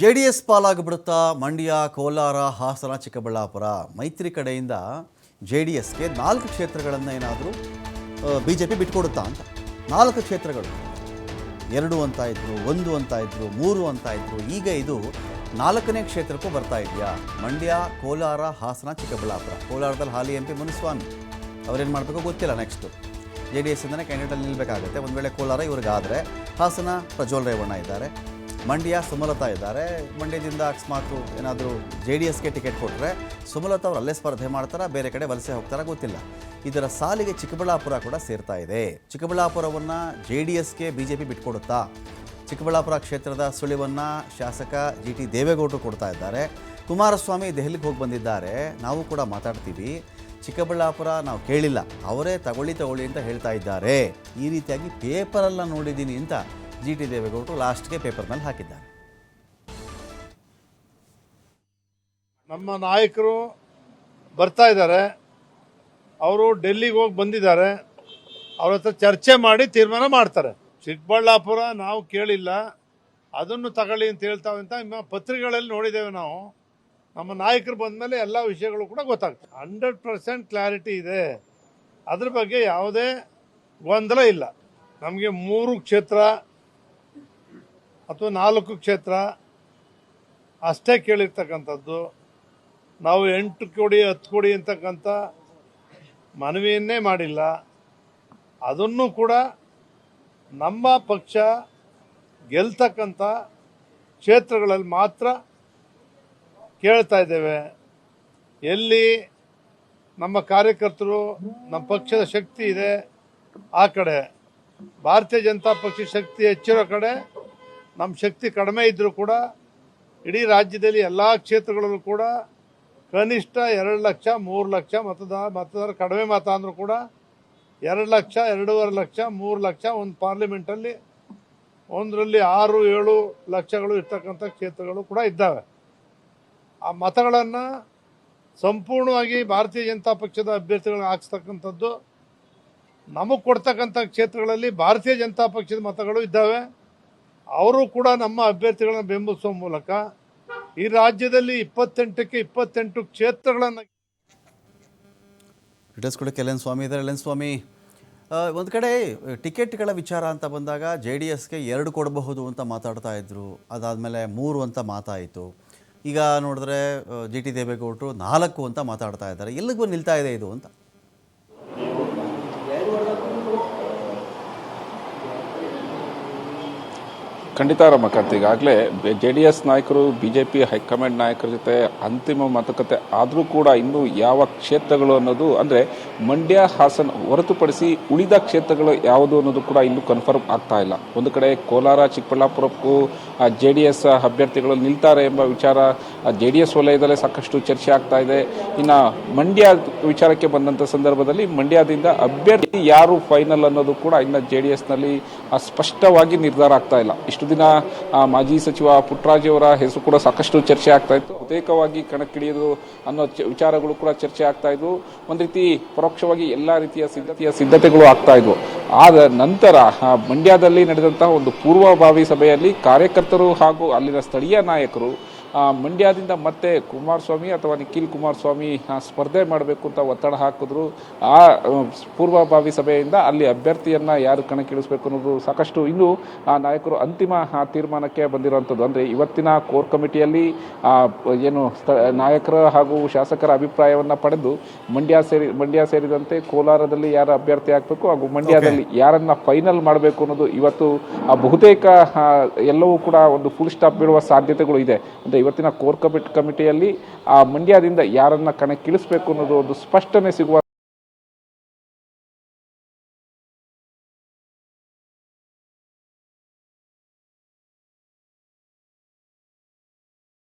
J D S ಪಾಲಾಗಿಬಿಡುತ್ತಾ ಮಂಡ್ಯ, ಕೋಲಾರ, ಹಾಸನ, ಚಿಕ್ಕಬಳ್ಳಾಪುರ ಮೈತ್ರಿ ಕಡೆಯಿಂದ ಜೆ ಡಿ ಎಸ್ಗೆ ನಾಲ್ಕು ಕ್ಷೇತ್ರಗಳನ್ನು ಏನಾದರೂ ಬಿ ಜೆ ಪಿ ಬಿಟ್ಕೊಡುತ್ತಾ ಅಂತ. ನಾಲ್ಕು ಕ್ಷೇತ್ರಗಳು. ಎರಡು ಅಂತ ಇದ್ದರು ಒಂದು ಅಂತ ಇದ್ದರು ಮೂರು ಅಂತ ಇದ್ರು, ಈಗ ಇದು ನಾಲ್ಕನೇ ಕ್ಷೇತ್ರಕ್ಕೂ ಬರ್ತಾ ಇದೆಯಾ? ಮಂಡ್ಯ, ಕೋಲಾರ, ಹಾಸನ, ಚಿಕ್ಕಬಳ್ಳಾಪುರ. ಕೋಲಾರದಲ್ಲಿ ಹಾಲಿ ಎಂ ಪಿ ಮುನಿಸ್ವಾಮಿ. ಅವ್ರೇನು ಮಾಡಬೇಕು ಗೊತ್ತಿಲ್ಲ ನೆಕ್ಸ್ಟು ಜೆ ಡಿ ಎಸ್ ಇಂದನೇ ಕ್ಯಾಂಡಿಡೇಟಲ್ಲಿ ನಿಲ್ಲಬೇಕಾಗುತ್ತೆ ಒಂದು ವೇಳೆ ಕೋಲಾರ ಇವ್ರಿಗಾದರೆ, ಹಾಸನ ಪ್ರಜ್ವಲ್ ರೇವಣ್ಣ ಇದ್ದಾರೆ. ಮಂಡ್ಯ ಸುಮಲತಾ ಇದ್ದಾರೆ. ಮಂಡ್ಯದಿಂದ ಅಕಸ್ಮಾತ್ ಏನಾದರೂ ಜೆ ಡಿ ಎಸ್ಗೆ ಟಿಕೆಟ್ ಕೊಟ್ಟರೆ ಸುಮಲತಾ ಅವರು ಅಲ್ಲೇ ಸ್ಪರ್ಧೆ ಮಾಡ್ತಾರಾ? ಬೇರೆ ಕಡೆ ವಲಸೆ ಹೋಗ್ತಾರಾ? ಗೊತ್ತಿಲ್ಲ. ಇದರ ಸಾಲಿಗೆ ಚಿಕ್ಕಬಳ್ಳಾಪುರ ಕೂಡ ಸೇರ್ತಾ ಇದೆ. ಚಿಕ್ಕಬಳ್ಳಾಪುರವನ್ನು ಜೆ ಡಿ ಎಸ್ಗೆ ಬಿ ಜೆ ಪಿ ಬಿಟ್ಕೊಡುತ್ತಾ? ಚಿಕ್ಕಬಳ್ಳಾಪುರ ಕ್ಷೇತ್ರದ ಸುಳಿವನ್ನು ಶಾಸಕ ಜಿ ಟಿ ದೇವೇಗೌಡರು ಕೊಡ್ತಾ ಇದ್ದಾರೆ. ಕುಮಾರಸ್ವಾಮಿ ದೆಹಲಿಗೆ ಹೋಗಿ ಬಂದಿದ್ದಾರೆ. ನಾವು ಕೂಡ ಮಾತಾಡ್ತೀವಿ. ಚಿಕ್ಕಬಳ್ಳಾಪುರ ನಾವು ಕೇಳಿಲ್ಲ. ಅವರೇ ತಗೊಳ್ಳಿ ತಗೊಳ್ಳಿ ಅಂತ ಹೇಳ್ತಾ ಇದ್ದಾರೆ. ಈ ರೀತಿಯಾಗಿ ಪೇಪರಲ್ಲ ನೋಡಿದ್ದೀನಿ ಅಂತ ಜಿ ಟಿ ದೇವೇಗೌಡರು ಲಾಸ್ಟ್ಗೆ ಪೇಪರ್ ಮೇಲೆ ಹಾಕಿದ್ದಾರೆ. ನಮ್ಮ ನಾಯಕರು ಬರ್ತಾ ಇದ್ದಾರೆ. ಅವರು ಡೆಲ್ಲಿಗೆ ಹೋಗಿ ಬಂದಿದ್ದಾರೆ. ಅವ್ರ ಹತ್ರ ಚರ್ಚೆ ಮಾಡಿ ತೀರ್ಮಾನ ಮಾಡ್ತಾರೆ. ಚಿಕ್ಕಬಳ್ಳಾಪುರ ನಾವು ಕೇಳಿಲ್ಲ. ಅದನ್ನು ತಗೊಳ್ಳಿ ಅಂತ ಹೇಳ್ತಾವೆ ಅಂತ ನಿಮ್ಮ ಪತ್ರಿಕೆಗಳಲ್ಲಿ ನೋಡಿದ್ದೇವೆ ನಾವು. ನಮ್ಮ ನಾಯಕರು ಬಂದಮೇಲೆ ಎಲ್ಲ ವಿಷಯಗಳು ಕೂಡ ಗೊತ್ತಾಗ್ತದೆ ಹಂಡ್ರೆಡ್ ಪರ್ಸೆಂಟ್ ಕ್ಲಾರಿಟಿ ಇದೆ. ಅದ್ರ ಬಗ್ಗೆ ಯಾವುದೇ ಗೊಂದಲ ಇಲ್ಲ. ನಮಗೆ ಮೂರು ಕ್ಷೇತ್ರ ಅಥವಾ ನಾಲ್ಕು ಕ್ಷೇತ್ರ, ಅಷ್ಟೇ ಕೇಳಿರ್ತಕ್ಕಂಥದ್ದು. ನಾವು ಎಂಟು ಕೋಡಿ, ಹತ್ತು ಕೋಡಿ ಅಂತಕ್ಕಂಥ ಮನವಿಯನ್ನೇ ಮಾಡಿಲ್ಲ. ಅದನ್ನು ಕೂಡ ನಮ್ಮ ಪಕ್ಷ ಗೆಲ್ತಕ್ಕಂಥ ಕ್ಷೇತ್ರಗಳಲ್ಲಿ ಮಾತ್ರ ಕೇಳ್ತಾ ಇದ್ದೇವೆ. ಎಲ್ಲಿ ನಮ್ಮ ಕಾರ್ಯಕರ್ತರು, ನಮ್ಮ ಪಕ್ಷದ ಶಕ್ತಿ ಇದೆ ಆ ಕಡೆ. ಭಾರತೀಯ ಜನತಾ ಪಕ್ಷದ ಶಕ್ತಿ ಹೆಚ್ಚಿರೋ ಕಡೆ ನಮ್ಮ ಶಕ್ತಿ ಕಡಿಮೆ ಇದ್ದರೂ ಕೂಡ ಇಡೀ ರಾಜ್ಯದಲ್ಲಿ ಎಲ್ಲ ಕ್ಷೇತ್ರಗಳಲ್ಲೂ ಕೂಡ ಕನಿಷ್ಠ ಎರಡು ಲಕ್ಷ, ಮೂರು ಲಕ್ಷ ಮತದಾರ ಮತದಾರ ಕಡಿಮೆ ಮತ ಅಂದರೂ ಕೂಡ ಎರಡು ಲಕ್ಷ, ಎರಡೂವರೆ ಲಕ್ಷ, ಮೂರು ಲಕ್ಷ ಒಂದು ಪಾರ್ಲಿಮೆಂಟಲ್ಲಿ ಒಂದರಲ್ಲಿ ಆರು, ಏಳು ಲಕ್ಷಗಳು ಇರ್ತಕ್ಕಂಥ ಕ್ಷೇತ್ರಗಳು ಕೂಡ ಇದ್ದಾವೆ. ಆ ಮತಗಳನ್ನು ಸಂಪೂರ್ಣವಾಗಿ ಭಾರತೀಯ ಜನತಾ ಪಕ್ಷದ ಅಭ್ಯರ್ಥಿಗಳನ್ನ ಹಾಕ್ಸ್ತಕ್ಕಂಥದ್ದು ನಮಗೆ ಕೊಡ್ತಕ್ಕಂಥ ಕ್ಷೇತ್ರಗಳಲ್ಲಿ ಭಾರತೀಯ ಜನತಾ ಪಕ್ಷದ ಮತಗಳು ಇದ್ದಾವೆ. ಅವರು ಕೂಡ ನಮ್ಮ ಅಭ್ಯರ್ಥಿಗಳನ್ನು ಬೆಂಬಲಿಸುವ ಮೂಲಕ ಈ ರಾಜ್ಯದಲ್ಲಿ ಇಪ್ಪತ್ತೆಂಟಕ್ಕೆ ಇಪ್ಪತ್ತೆಂಟು ಕ್ಷೇತ್ರಗಳನ್ನು ಡೀಟೇಲ್ಸ್ ಕೊಡೋಕ್ಕೆ ಎಲ್ ಸ್ವಾಮಿ ಇದ್ದಾರೆ ಎಲ್ ಸ್ವಾಮಿ ಒಂದು ಕಡೆ ಟಿಕೆಟ್ಗಳ ವಿಚಾರ ಅಂತ ಬಂದಾಗ ಜೆ ಡಿ ಎಸ್ಗೆ ಎರಡು ಕೊಡಬಹುದು ಅಂತ ಮಾತಾಡ್ತಾ ಇದ್ರು. ಅದಾದಮೇಲೆ ಮೂರು ಅಂತ ಮಾತಾಯಿತು. ಈಗ ನೋಡಿದ್ರೆ ಜಿ ಟಿ ದೇವೇಗೌಡರು ನಾಲ್ಕು ಅಂತ ಮಾತಾಡ್ತಾ ಇದ್ದಾರೆ. ಎಲ್ಲಿಗೂ ನಿಲ್ತಾ ಇದೆ ಇದು ಅಂತ. ಖಂಡಿತ ರಮಕಾಂತ್ ಈಗಾಗಲೇ ಜೆ ಡಿ ಎಸ್ ನಾಯಕರು B J P high command ನಾಯಕರ ಜೊತೆ ಅಂತಿಮ ಮಾತುಕತೆ ಆದರೂ ಕೂಡ ಇನ್ನೂ ಯಾವ ಕ್ಷೇತ್ರಗಳು ಅನ್ನೋದು ಅಂದರೆ ಮಂಡ್ಯ, ಹಾಸನ ಹೊರತುಪಡಿಸಿ ಉಳಿದ ಕ್ಷೇತ್ರಗಳು ಯಾವುದು ಅನ್ನೋದು ಕೂಡ ಇನ್ನೂ ಕನ್ಫರ್ಮ್ ಆಗ್ತಾ ಇಲ್ಲ. ಒಂದು ಕಡೆ ಕೋಲಾರ, ಚಿಕ್ಕಬಳ್ಳಾಪುರಕ್ಕೂ ಜೆ ಡಿ ಎಸ್ ಅಭ್ಯರ್ಥಿಗಳು ನಿಲ್ತಾರೆ ಎಂಬ ವಿಚಾರ ಜೆ ಡಿ ಎಸ್ ವಲಯದಲ್ಲೇ ಸಾಕಷ್ಟು ಚರ್ಚೆ ಆಗ್ತಾ ಇದೆ. ಇನ್ನು ಮಂಡ್ಯ ವಿಚಾರಕ್ಕೆ ಬಂದಂಥ ಸಂದರ್ಭದಲ್ಲಿ ಮಂಡ್ಯದಿಂದ ಅಭ್ಯರ್ಥಿ ಯಾರು ಫೈನಲ್ ಅನ್ನೋದು ಕೂಡ ಇನ್ನು ಜೆ ಡಿ ಎಸ್ನಲ್ಲಿ ಸ್ಪಷ್ಟವಾಗಿ ನಿರ್ಧಾರ ಆಗ್ತಾ ಇಲ್ಲ. ಇಷ್ಟು ದಿನ ಮಾಜಿ ಸಚಿವ ಪುಟ್ಟರಾಜು ಅವರ ಹೆಸರು ಕೂಡ ಸಾಕಷ್ಟು ಚರ್ಚೆ ಆಗ್ತಾ ಇತ್ತು. ಬಹುತೇಕವಾಗಿ ಕಣಕ್ಕಿಳಿಯೋದು ಅನ್ನೋ ವಿಚಾರಗಳು ಕೂಡ ಚರ್ಚೆ ಆಗ್ತಾ ಇದ್ವು. ಒಂದು ರೀತಿ ಪರೋಕ್ಷವಾಗಿ ಎಲ್ಲ ರೀತಿಯ ಸಿದ್ಧತೆಯ ಸಿದ್ಧತೆಗಳು ಆಗ್ತಾ ಇದ್ವು. ಆದ ನಂತರ ಮಂಡ್ಯದಲ್ಲಿ ನಡೆದಂತಹ ಒಂದು ಪೂರ್ವಭಾವಿ ಸಭೆಯಲ್ಲಿ ಕಾರ್ಯಕರ್ತರು ಹಾಗೂ ಅಲ್ಲಿನ ಸ್ಥಳೀಯ ನಾಯಕರು ಮಂಡ್ಯದಿಂದ ಮತ್ತೆ ಕುಮಾರಸ್ವಾಮಿ ಅಥವಾ ನಿಖಿಲ್ ಕುಮಾರಸ್ವಾಮಿ ಸ್ಪರ್ಧೆ ಮಾಡಬೇಕು ಅಂತ ಒತ್ತಡ ಹಾಕಿದ್ರು. ಆ ಪೂರ್ವಭಾವಿ ಸಭೆಯಿಂದ ಅಲ್ಲಿ ಅಭ್ಯರ್ಥಿಯನ್ನ ಯಾರು ಕಣಕ್ಕಿಳಿಸಬೇಕು ಅನ್ನೋದು ಸಾಕಷ್ಟು ಇನ್ನು ಆ ನಾಯಕರು ಅಂತಿಮ ತೀರ್ಮಾನಕ್ಕೆ ಬಂದಿರುವಂಥದ್ದು. ಅಂದರೆ ಇವತ್ತಿನ ಕೋರ್ ಕಮಿಟಿಯಲ್ಲಿ ಏನು ನಾಯಕರ ಹಾಗೂ ಶಾಸಕರ ಅಭಿಪ್ರಾಯವನ್ನು ಪಡೆದು ಮಂಡ್ಯ ಸೇರಿ ಮಂಡ್ಯ ಸೇರಿದಂತೆ ಕೋಲಾರದಲ್ಲಿ ಯಾರ ಅಭ್ಯರ್ಥಿ ಆಗಬೇಕು ಹಾಗೂ ಮಂಡ್ಯದಲ್ಲಿ ಯಾರನ್ನ ಫೈನಲ್ ಮಾಡಬೇಕು ಅನ್ನೋದು ಇವತ್ತು ಆ, ಬಹುತೇಕ ಎಲ್ಲವೂ ಕೂಡ ಒಂದು ಫುಲ್ ಸ್ಟಾಪ್ ಬೀಳುವ ಸಾಧ್ಯತೆಗಳು ಇದೆ. ಅಂದರೆ ಇವತ್ತಿನ ಕೋರ್ ಕಮಿಟಿ ಕಮಿಟಿಯಲ್ಲಿ ಆ ಮಂಡ್ಯದಿಂದ ಯಾರನ್ನ ಕಣಕ್ಕಿಳಿಸಬೇಕು ಅನ್ನೋದು ಒಂದು ಸ್ಪಷ್ಟನೆ ಸಿಗುವ